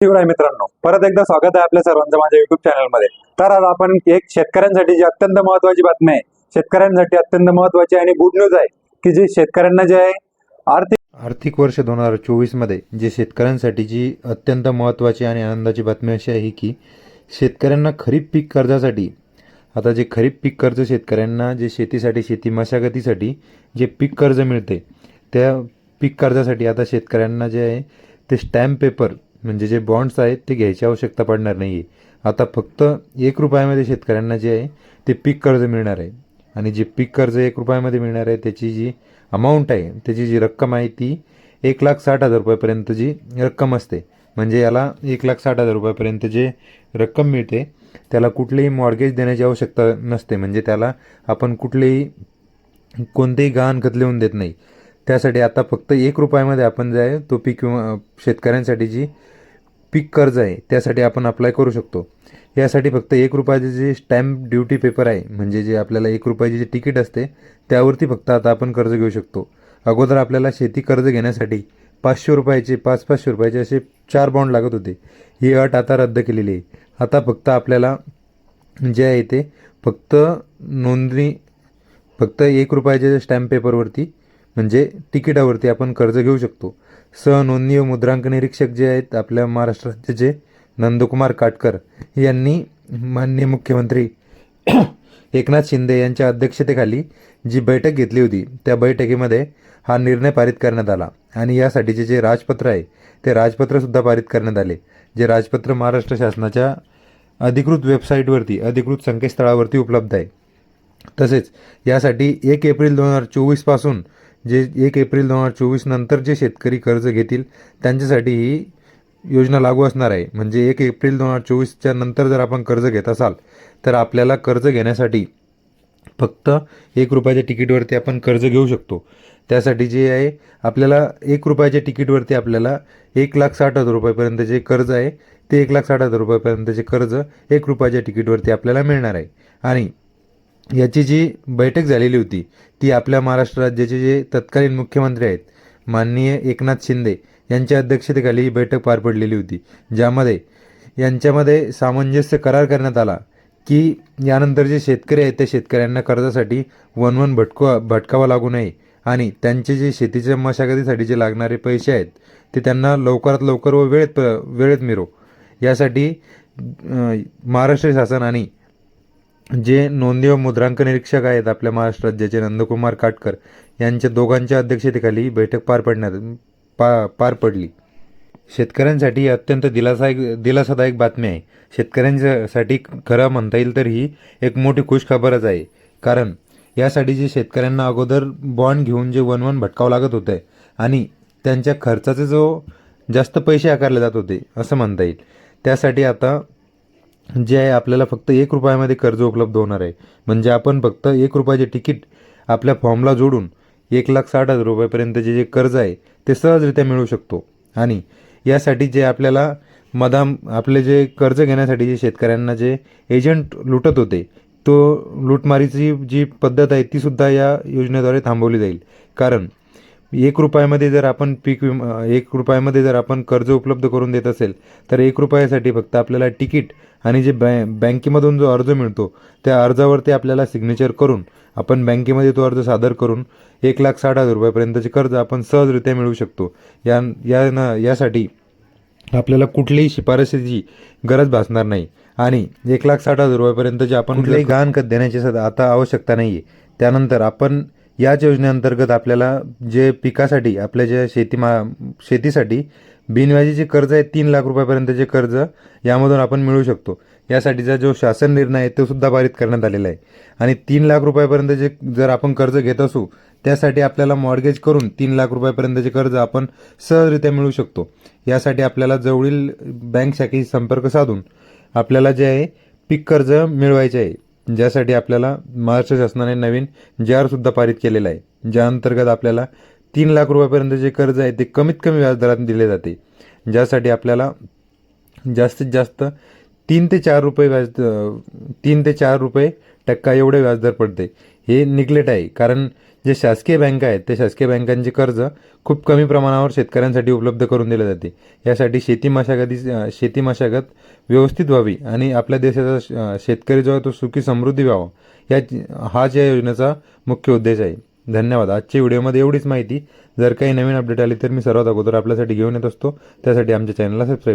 मित्रांनो परत एकदा स्वागत आहे आपल्या सर्वांचं माझ्या युट्यूब चॅनलमध्ये तर आज आपण एक शेतकऱ्यांसाठी जी अत्यंत महत्वाची बातमी आहे शेतकऱ्यांसाठी अत्यंत महत्वाची आणि गुड न्यूज आहे की जी शेतकऱ्यांना जे आहे आर्थिक आर्थिक वर्ष दोन हजार चोवीसमध्ये जे शेतकऱ्यांसाठी जी अत्यंत महत्त्वाची आणि आनंदाची बातमी अशी आहे की शेतकऱ्यांना खरीप पीक कर्जासाठी आता जे खरीप पीक कर्ज शेतकऱ्यांना जे शेतीसाठी शेती मशागतीसाठी जे पीक कर्ज मिळते त्या पीक कर्जासाठी आता शेतकऱ्यांना जे आहे ते स्टॅम्प पेपर म्हणजे जे बॉन्ड्स आहेत ते घ्यायची आवश्यकता पडणार नाही आहे आता फक्त एक रुपयामध्ये शेतकऱ्यांना जे आहे ते पीक कर्ज मिळणार आहे. आणि जे पीक कर्ज एक रुपयामध्ये मिळणार आहे त्याची जी अमाऊंट आहे त्याची जी रक्कम आहे ती एक लाख साठ हजार रुपयापर्यंत जी रक्कम असते. म्हणजे याला एक लाख साठ हजार रुपयापर्यंत जे रक्कम मिळते त्याला कुठलेही मॉर्गेज देण्याची आवश्यकता नसते. म्हणजे त्याला आपण कुठलेही कोणतेही गहाणखत लिहून देत नाही. त्यासाठी आता फक्त एक रुपयामध्ये आपण जे आहे तो पीक विमा शेतकऱ्यांसाठी जी पीक कर्ज आहे त्यासाठी आपण अप्लाय करू शकतो. यासाठी फक्त एक रुपयाचे जे स्टॅम्प ड्युटी पेपर आहे म्हणजे जे आपल्याला एक रुपयाची जे तिकीट असते त्यावरती फक्त आता आपण कर्ज घेऊ शकतो. अगोदर आपल्याला शेती कर्ज घेण्यासाठी पाचशे रुपयाचे पाच पाचशे रुपयाचे असे चार बॉन्ड लागत होते. ही अट आता रद्द केलेली आहे. आता फक्त आपल्याला जे आहे ते फक्त नोंदणी फक्त एक रुपयाच्या स्टॅम्प पेपरवरती म्हणजे तिकिटावरती आपण कर्ज घेऊ शकतो. सहनोंदणी व मुद्रांक निरीक्षक जे आहेत आपल्या महाराष्ट्र राज्याचे नंदकुमार काटकर यांनी माननीय मुख्यमंत्री एकनाथ शिंदे यांच्या अध्यक्षतेखाली जी बैठक घेतली होती त्या बैठकीमध्ये हा निर्णय पारित करण्यात आला. आणि यासाठीचे जे राजपत्र आहे ते राजपत्रसुद्धा पारित करण्यात आले. जे राजपत्र महाराष्ट्र शासनाच्या अधिकृत वेबसाईटवरती अधिकृत संकेतस्थळावरती उपलब्ध आहे. तसेच यासाठी एक एप्रिल दोन हजार चोवीसपासून जे एक एप्रिल दोन हजार चोवीस नंतर जे शेतकरी कर्ज घेतील त्यांच्यासाठी ही योजना लागू असणार आहे. म्हणजे एक एप्रिल दोन हजार चोवीसच्या नंतर जर आपण कर्ज घेत असाल तर आपल्याला कर्ज घेण्यासाठी फक्त एक रुपयाच्या तिकीटवरती आपण कर्ज घेऊ शकतो. त्यासाठी जे आहे आपल्याला एक रुपयाच्या तिकीटवरती आपल्याला एक लाख साठ हजार रुपयापर्यंत जे कर्ज आहे. ते एक लाख साठ हजार रुपयापर्यंतचे कर्ज एक रुपयाच्या तिकीटवरती आपल्याला मिळणार आहे. आणि याची जी बैठक झालेली होती ती आपल्या महाराष्ट्र राज्याचे जे तत्कालीन मुख्यमंत्री आहेत माननीय एकनाथ शिंदे यांच्या अध्यक्षतेखाली ही बैठक पार पडलेली होती ज्यामध्ये यांच्यामध्ये सामंजस्य करार करण्यात आला की यानंतर जे शेतकरी आहेत त्या शेतकऱ्यांना कर्जासाठी वन वन भटकवा भटकावा लागू नये आणि त्यांचे जे शेतीच्या मशागतीसाठी जे लागणारे पैसे आहेत ते त्यांना लवकरात लवकर व वेळेत वेळेत मिळो. यासाठी महाराष्ट्र शासन आणि जे नोंदी व मुद्रांक निरीक्षक आहेत आपल्या महाराष्ट्र राज्याचे नंदकुमार काटकर यांच्या दोघांच्या अध्यक्षतेखाली ही बैठक पार पडण्यात पा पार पडली. शेतकऱ्यांसाठी ही अत्यंत दिलासायक दिलासादायक बातमी आहे. शेतकऱ्यांसाठी खरं म्हणता येईल तर ही एक मोठी खुशखबरच आहे. कारण यासाठी जे शेतकऱ्यांना अगोदर बॉन्ड घेऊन जे वन वन भटकावं लागत होतं आणि त्यांच्या खर्चाचे जो जास्त पैसे आकारले जात होते असं म्हणता येईल. त्यासाठी आता जे आहे आपल्याला फक्त एक रुपयामध्ये कर्ज उपलब्ध होणार आहे. म्हणजे आपण फक्त एक रुपयाचे तिकीट आपल्या फॉर्मला जोडून एक लाख साठ हजार रुपयापर्यंतचे जे कर्ज आहे ते सहजरित्या मिळू शकतो. आणि यासाठी जे आपल्याला मदाम आपले जे कर्ज घेण्यासाठी जे शेतकऱ्यांना जे एजंट लुटत होते तो लूटमारीची जी पद्धत आहे तीसुद्धा या योजनेद्वारे थांबवली जाईल. कारण एक रुपयामध्ये जर आपण पीक विमा एक रुपयामध्ये जर आपण कर्ज उपलब्ध करून देत असेल तर एक रुपयासाठी फक्त आपल्याला तिकीट आणि जे बॅ बँकेमधून जो अर्ज मिळतो त्या अर्जावरती आपल्याला सिग्नेचर करून आपण बँकेमध्ये तो अर्ज सादर करून एक लाख साठ हजार रुपयापर्यंतचे कर्ज आपण सहजरित्या मिळवू शकतो. या या न यासाठी आपल्याला कुठलीही शिफारशीची गरज भासणार नाही. आणि एक लाख साठ हजार रुपयापर्यंतचे आपण कुठलेही गहाण खत देण्याची सध्या आता आवश्यकता नाही आहे त्यानंतर आपण याच योजनेअंतर्गत आपल्याला जे पिकासाठी आपल्या ज्या शेती मा शेतीसाठी बिनव्याजीचे कर्ज आहे तीन लाख रुपयापर्यंतचे कर्ज यामधून आपण मिळू शकतो. यासाठीचा जो शासन निर्णय आहे तो सुद्धा पारित करण्यात आलेला आहे. आणि तीन लाख रुपयापर्यंत जे जर आपण कर्ज घेत असू त्यासाठी आपल्याला मॉर्गेज करून तीन लाख रुपयापर्यंतचे कर्ज आपण सहजरित्या मिळू शकतो. यासाठी आपल्याला जवळील बँक शाखेशी संपर्क साधून आपल्याला जे आहे पीक कर्ज मिळवायचे आहे. ज्यासाठी आपल्याला महाराष्ट्र शासनाने नवीन जी आरसुद्धा पारित केलेला आहे. ज्या अंतर्गत आपल्याला तीन लाख रुपयापर्यंत जे कर्ज आहे ते कमीत कमी व्याजदरात दिले जाते. ज्यासाठी आपल्याला जास्तीत जास्त तीन ते चार रुपये व्याज तीन ते चार रुपये टक्का एवढे व्याजदर पडते. हे निग्लेट आहे. कारण जे शासकीय बँका आहेत त्या शासकीय बँकांचे कर्ज खूप कमी प्रमाणावर शेतकऱ्यांसाठी उपलब्ध करून दिले जाते. यासाठी शेती मशागती शेती मशागत व्यवस्थित व्हावी आणि आपल्या देशाचा श- शेतकरी जो आहे तो सुखी समृद्धी व्हावा. या हाच या योजनेचा मुख्य उद्देश आहे. धन्यवाद. आजच्या व्हिडिओमध्ये एवढीच माहिती. जर काही नवीन अपडेट आली तर मी सर्वात अगोदर आपल्यासाठी घेऊन येत असतो. त्यासाठी आमच्या चॅनलला सबस्क्राईब